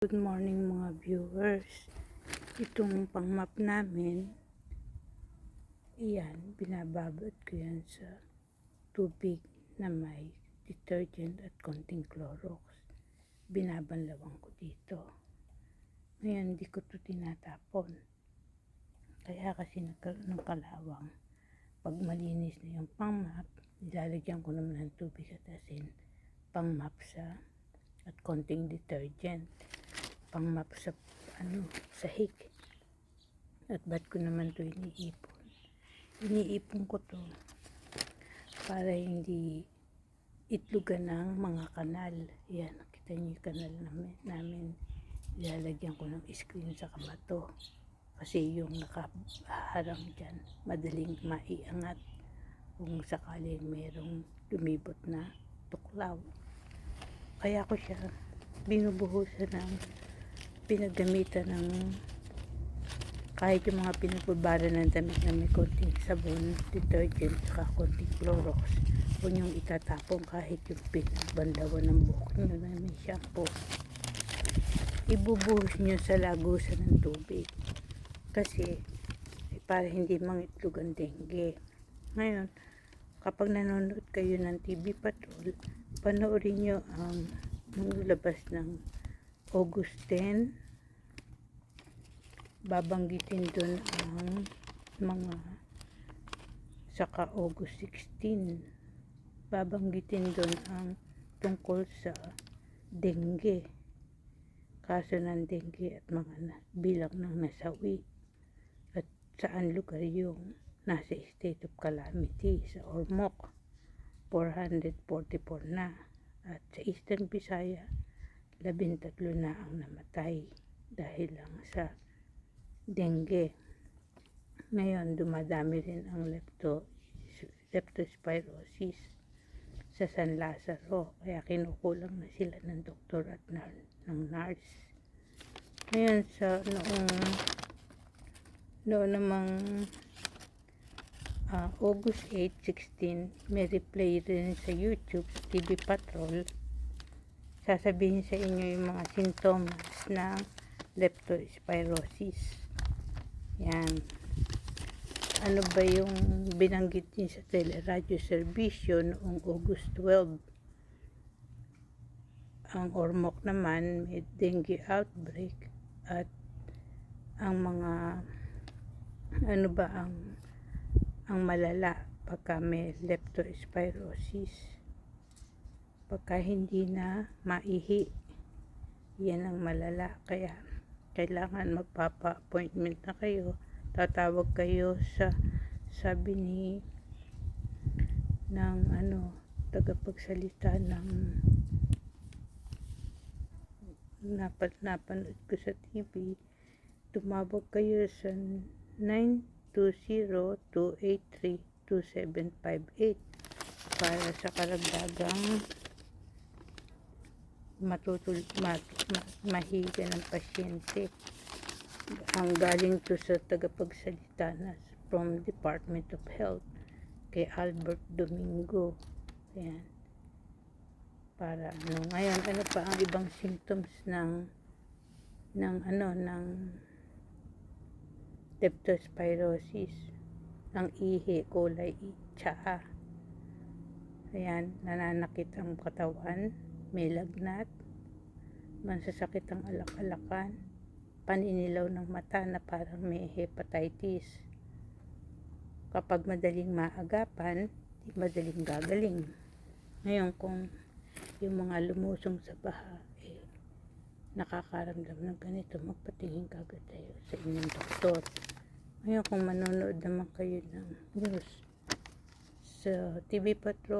Good morning mga viewers. Itong pang-map namin, iyan, binababad ko yan sa tubig na may detergent at konting Clorox. Binabanlawan ko dito. Ngayon, hindi ko to tinatapon. Kaya kasi nagkaroon ng kalawang. Pag malinis na yung pang-map, ilalagyan ko naman ng tubig at asin. Pang-map sa at konting detergent pang-map sa ano, sahig. At ba't ko naman to iniipon? Iniipon ko to para hindi itlugan ng mga kanal. Yan, nakita niyo yung kanal namin. namin. Ilalagyan ko ng screen sa kamato. Kasi yung nakaharang dyan, madaling maiangat kung sakaling mayroong lumibot na tuklaw. Kaya ko siya binubuhusan ng pinagamitan ng kahit yung mga pinagbabara ng damit na may konting sabon, detergent, saka konting Clorox. Huwag niyong itatapon kahit yung pinagbandawan ng buhok niyo na may shampoo. Ibubuhos niyo sa lagusan ng tubig. Kasi eh, para hindi mangitlog ang dengue. Ngayon, kapag nanonood kayo ng TV Patrol, panoorin nyo ang lumabas ng August 10 babanggitin dun ang mga saka August 16 babanggitin dun ang tungkol sa dengue kaso ng dengue at mga bilang ng nasawi at saan lugar yung nasa state of calamity sa Ormoc. 444 na. At sa Eastern Visaya labintatlo na ang namatay dahil lang sa dengue. Ngayon, dumadami rin ang lepto, leptospirosis sa San Lazaro. Kaya kinukulang na sila ng doktor at ng nurse. Ngayon, sa noong noon namang ah, August 8, 16, may replay rin sa YouTube, sa TV Patrol, sasabihin sa inyo yung mga sintomas ng leptospirosis. Yan. Ano ba yung binanggit din sa teleradyo serbisyo noong August 12? Ang Ormoc naman may dengue outbreak at ang mga ano ba ang ang malala pagka may leptospirosis pagka hindi na maihi yan ang malala. Kaya kailangan magpapa-appointment na kayo. Tatawag kayo sa sabi ni ng ano tagapagsalita ng napan napanood ko sa TV tumawag kayo sa 920-283-2758 para sa karagdagang matutul mat, ma, mahiga ng pasyente ang galing to sa tagapagsalita na from Department of Health kay Albert Domingo. Ayan. Para ano ngayon ano pa ang ibang symptoms ng ng ano ng leptospirosis ng ihi kulay tsaa. Ayan nananakit ang katawan may lagnat, mansasakit ang alak-alakan, paninilaw ng mata na parang may hepatitis. Kapag madaling maagapan, di madaling gagaling. Ngayon kung yung mga lumusong sa baha, eh, nakakaramdam ng ganito, magpatingin kagad tayo sa inyong doktor. Ngayon kung manonood naman kayo ng news sa TV Patrol,